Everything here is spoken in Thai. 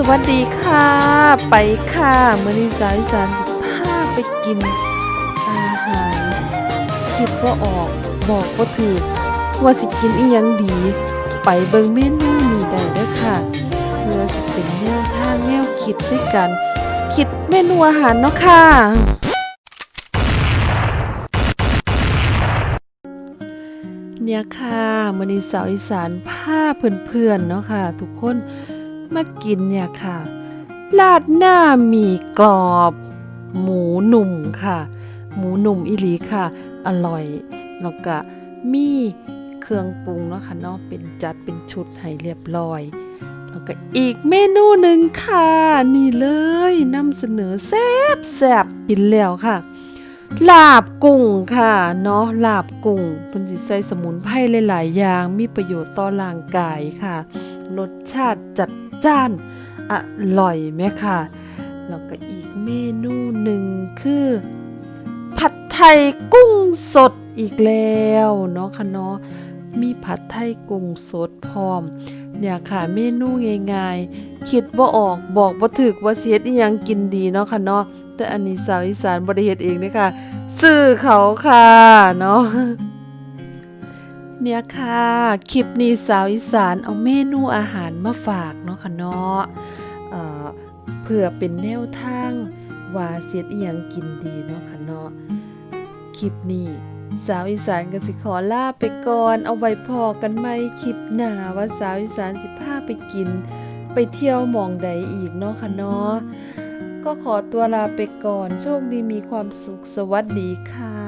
สวัสดีค่ะ ไปค่ะมื้อนี้สาวอีสานสิพาไปกิน อาหาร คิดว่าออกบอกว่าถูกว่าสิกินอีหยังดี ไปเบิ่งเมนูนี้ได้เด้อค่ะ เพื่อสิเป็นแนวทางแนวคิดด้วยกัน คิดเมนูอาหารเนาะค่ะ เนี่ยค่ะมื้อนี้สาวอีสานพาเพื่อนๆเนาะค่ะ ทุกคน มากินเนี่ยค่ะลาดหน้าหมี่กรอบ หมูหนุ่มค่ะ หมูหนุ่มอีหลีค่ะ อร่อย แล้วก็มีเครื่องปรุงเนาะค่ะเนาะเป็นจัดเป็นชุดให้เรียบร้อย แล้วก็อีกเมนูหนึ่งค่ะ นี่เลยนำเสนอแซ่บแซ่บกินแล้วค่ะลาบกุ้งค่ะเนาะลาบกุ้งเพิ่นสิใส่สมุนไพรหลาย ๆ อย่างมีประโยชน์ต่อร่างกายค่ะ รสชาติจัด จานอร่อยไหมค่ะแล้วก็อีกเมนูหนึ่งคือ ผัดไทยกุ้งสดอีกแล้วเนาะค่ะเนาะมีผัดไทยกุ้งสดพร้อม เนี่ยค่ะเมนูง่ายๆคิดว่าออกบอกว่าถึกว่าเสียดยังกินดีเนาะค่ะเนาะแต่อันนี้สาวอีสานบริเฮ็ดเองเด้อค่ะซื้อเขาค่ะเนาะ เนี่ยค่ะ คลิปนี้สาวอีสานเอาเมนูอาหารมาฝากเนาะค่ะเนาะเเพื่อเป็นแนวทางว่าเสียดอียังกินดีเนาะค่ะเนาะคลิปนี้สาวอีสานก็สิขอลาไปก่อน เอาไว้พอกันไหมคลิปหน้าว่าสาวอีสานสิพาไปกิน ไปเที่ยวมองใดอีกเนาะค่ะเนาะก็ขอตัวลาไปก่อน โชคดีมีความสุขสวัสดีค่ะ